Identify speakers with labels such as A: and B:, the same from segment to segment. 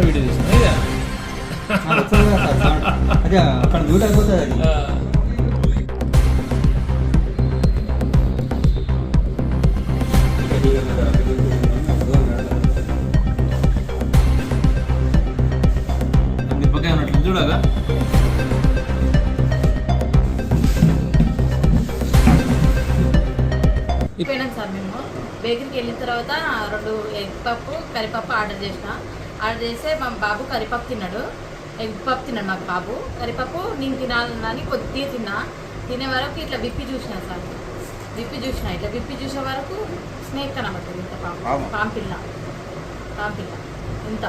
A: మొత్తం వీడియో తీసుకున్నా అదే
B: అక్కడ మ్యూట్
C: అది. సార్ మేము. బేకరీకి వెళ్ళిన తర్వాత రెండు ఎగ్ పప్పు కరిపప్పు ఆర్డర్ చేసినా. ఆర్డర్ చేస్తే మా బాబు కరిపప్పు తిన్నాడు. ఎగ్ పప్పు తిన్నాడు మాకు బాబు. కరిపప్పు నేను తినాలని కొద్దిగా తిన్నా. తినే వరకు ఇట్లా విప్పి చూసిన సార్. విప్పి చూసిన ఇట్లా విప్పి చూసే వరకు స్నేక్ కనబడుతుంది ఇంత పాము. పాంపిల్ల. పాంపిల్ల. ఇంత.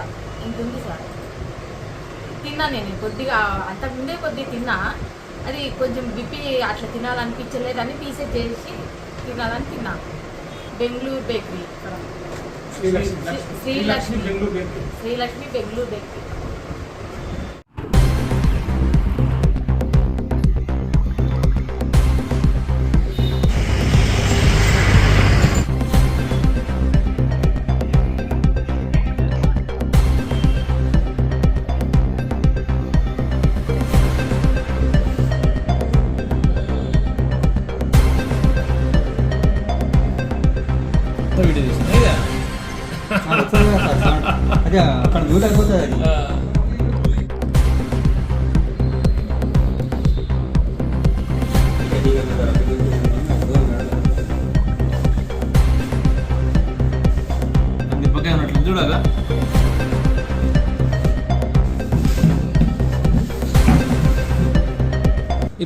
C: ఇంత ఉంది సార్. తిన్నా నేను కొద్దిగా అంతకుముందే కొద్దిగా తిన్నా. అది కొంచెం విప్పి అట్లా తినాలనిపించలేదని తీసేసి చేసి తినాలని తిన్నా. బెంగళూరు బేకరీ ఇక్కడ.
D: శ్రీలక్ష్మి శ్రీలక్ష్మి బెంగళూరు బేకరీ
C: బెంగళూరు
B: వీడియో తీసిన
A: అదే అక్కడ మ్యూట్ అయిపోతుంది అది
B: ఉన్నట్లు చూడగా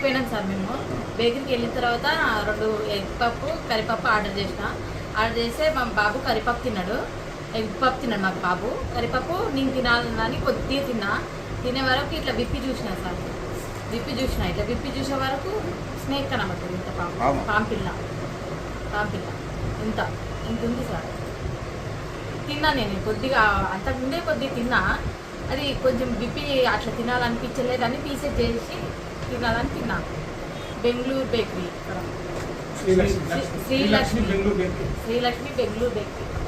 C: పోయినాం సార్ మేము. బేకరీకి వెళ్ళిన తర్వాత రెండు ఎగ్ పప్పు కరిపప్పు ఆర్డర్ చేసిన. ఆర్డర్ చేస్తే మా బాబు కరిపప్పు తిన్నాడు. ఎగ్ పప్పు తిన్నాడు మాకు బాబు. కరిపప్పు నేను తినాలని కొద్దిగా తిన్నా. తినే వరకు ఇట్లా విప్పి చూసిన సార్. విప్పి చూసిన ఇట్లా విప్పి చూసే వరకు స్నేక్ కనబడుతుంది ఇంత
A: పాము.
C: పాంపిల్ల పాంపిల్ల ఇంత ఇంత ఉంది సార్. తిన్నా నేను కొద్దిగా అంతకుముందే కొద్దిగా తిన్నా. అది కొంచెం విప్పి అట్లా తినాలనిపించలేదని తీసేసి చేసి తినాలని తిన్నా. బెంగళూరు బేకరీ ఇక్కడ.
D: శ్రీలక్ష్మి.
C: శ్రీ-
D: శ్రీలక్ష్మి బెంగళూరు బేకరీ.
C: శ్రీలక్ష్మి బెంగళూరు బేకరీ.